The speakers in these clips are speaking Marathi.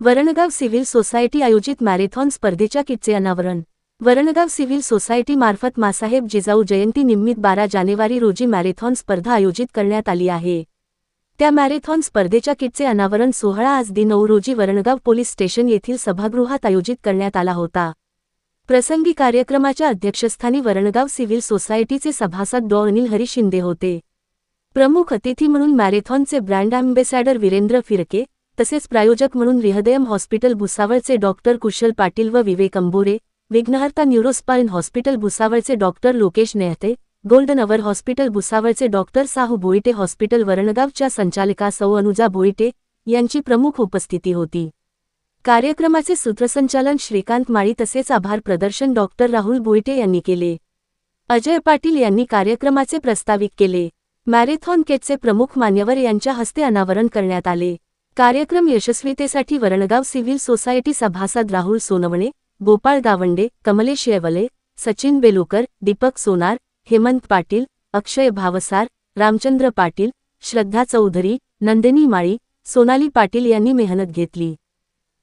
वरणगाव सिव्हिल सोसायटी आयोजित मॅरेथॉन स्पर्धेच्या किटचे अनावरण. वरणगाव सिव्हिल सोसायटी मार्फत मासाहेब जिजाऊ जयंती निमित्त बारा जानेवारी रोजी मॅरेथॉन स्पर्धा आयोजित करण्यात आली आहे. त्या मॅरेथॉन स्पर्धेच्या किटचे अनावरण सोहळा आज दिन नऊ रोजी वरणगाव पोलीस स्टेशन येथील सभागृहात आयोजित करण्यात आला होता. प्रसंगी कार्यक्रमाच्या अध्यक्षस्थानी वरणगाव सिव्हिल सोसायटीचे सभासद डॉ. अनिल हरी शिंदे होते. प्रमुख अतिथी म्हणून मॅरेथॉनचे ब्रँड अँबेसॅडर वीरेंद्र फिरके तसेच प्रायोजक म्हणून रिहदयम हॉस्पिटल भुसावळचे डॉक्टर कुशल पाटील व Vivek Ambore Vighnaharta neurospine hospital भुसावळचे doctor Lokesh Nehete golden hour hospital भुसावळचे doctor Sahu Boite hospital वरणगावच्या संचालिका सौ अनुजा बोईटे यांची प्रमुख उपस्थिती होती. कार्यक्रमाचे सूत्रसंचालन श्रीकांत माळी तसेच आभार प्रदर्शन डॉक्टर राहुल बोईटे यांनी केले. अजय पाटील यांनी कार्यक्रमाचे प्रस्तावित केले. मॅरेथॉन केटचे प्रमुख मान्यवर यांच्या हस्ते अनावरण करण्यात आले. कार्यक्रम यशस्वीतेसाठी वरणगाव सिव्हिल सोसायटी सभासद राहुल सोनवणे गोपाळ गावंडे कमलेश येवले सचिन बेलुकर दीपक सोनार हेमंत पाटील अक्षय भावसार रामचंद्र पाटील श्रद्धा चौधरी नंदिनी माळी सोनाली पाटील यांनी मेहनत घेतली.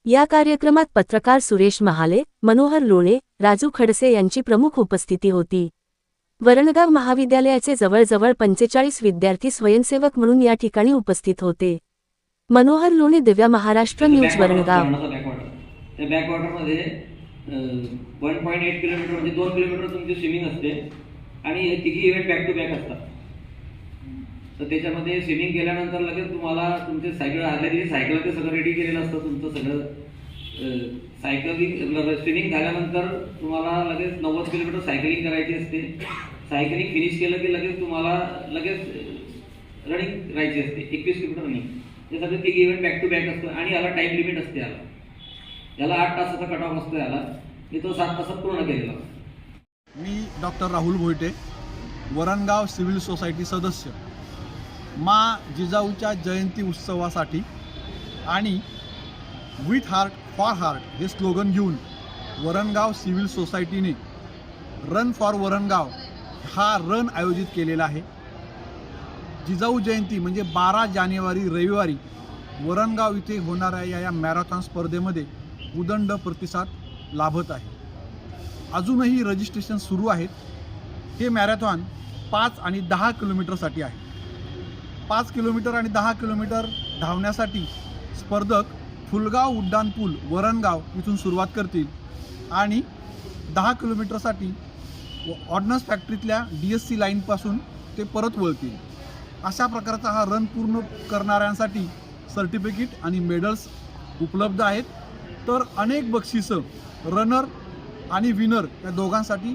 या कार्यक्रमात पत्रकार सुरेश महाले मनोहर लोणे राजू खडसे यांची प्रमुख उपस्थिती होती. वरणगाव महाविद्यालयाचे जवळजवळ पंचेचाळीस विद्यार्थी स्वयंसेवक म्हणून या ठिकाणी उपस्थित होते. मनोहर लोणे दिव्या महाराष्ट्र न्यूज वरणगाव त्या बॅक वॉटरमध्ये वन पॉईंट एट किलोमीटर म्हणजे दोन किलोमीटर तुमची स्विमिंग असते आणि हे तिघी इव्हेंट बॅक टू बॅक असतात. तर त्याच्यामध्ये स्विमिंग केल्यानंतर लगेच तुम्हाला तुमचे सायकल आदल्या दिवशी सायकल ते सगळं रेडी केलेलं असतं तुमचं सगळं सायकलिंग स्विमिंग झाल्यानंतर तुम्हाला लगेच नव्वद किलोमीटर सायकलिंग करायची असते. सायकलिंग फिनिश केलं की लगेच तुम्हाला लगेच रनिंग करायची असते एकवीस किलोमीटर रनिंग हे सगळं तिघी इव्हेंट बॅक टू बॅक असतो आणि याला टाईम लिमिट असते याला. याला आठ तासाचा कट ऑफ असतो याला. मी तो सात तासात पूर्ण केलेला. मी doctor Rahul Bhoyte Varangaon civil society सदस्य. मा जिजाऊच्या जयंती उत्सवासाठी आणि विथ हार्ट फॉर हार्ट हे स्लोगन घेऊन वरणगाव सिव्हिल सोसायटीने रन फॉर वरणगाव हा रन आयोजित केलेला आहे. जिजाऊ जयंती म्हणजे बारा जानेवारी रविवारी वरणगाव इथे होणाऱ्या या या मॅरेथॉन स्पर्धेमध्ये उदंड प्रतिसाद लाभत आहे. अजूनही रजिस्ट्रेशन सुरू आहेत. हे मॅरेथॉन पाच आणि दहा किलोमीटरसाठी आहे. पाच किलोमीटर आणि दहा किलोमीटर धावण्यासाठी स्पर्धक फुलगाव उड्डाणपूल वरणगाव इथून सुरुवात करतील आणि दहा किलोमीटरसाठी ऑर्डनन्स फॅक्टरीतल्या डी एस सी लाईनपासून ते परत वळतील. अशा प्रकारचा हा रन पूर्ण करणाऱ्यांसाठी सर्टिफिकेट आणि मेडल्स उपलब्ध आहेत. तर अनेक बक्षिसं रनर आणि विनर या दोघांसाठी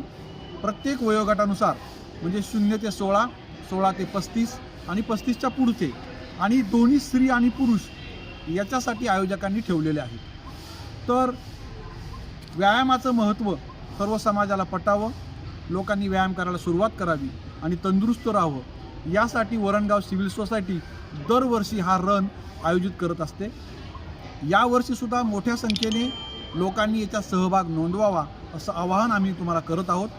प्रत्येक वयोगटानुसार म्हणजे शून्य ते सोळा सोळा ते पस्तीस आणि पस्तीसच्या पुढचे आणि दोन्ही स्त्री आणि पुरुष याच्यासाठी आयोजकांनी ठेवलेले आहेत. तर व्यायामाचं महत्त्व सर्व समाजाला पटावं लोकांनी व्यायाम करायला सुरुवात करावी आणि तंदुरुस्त राहावं यासाठी वरणगाव सिव्हिल सोसायटी दरवर्षी हा रन आयोजित करत असते. यावर्षीसुद्धा मोठ्या संख्येने लोकांनी याचा सहभाग नोंदवावा असं आवाहन आम्ही तुम्हाला करत आहोत.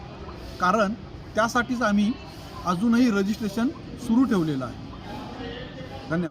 कारण त्यासाठीच आम्ही अजूनही रजिस्ट्रेशन सुरू ठेवलेलं आहे. धन्यवाद.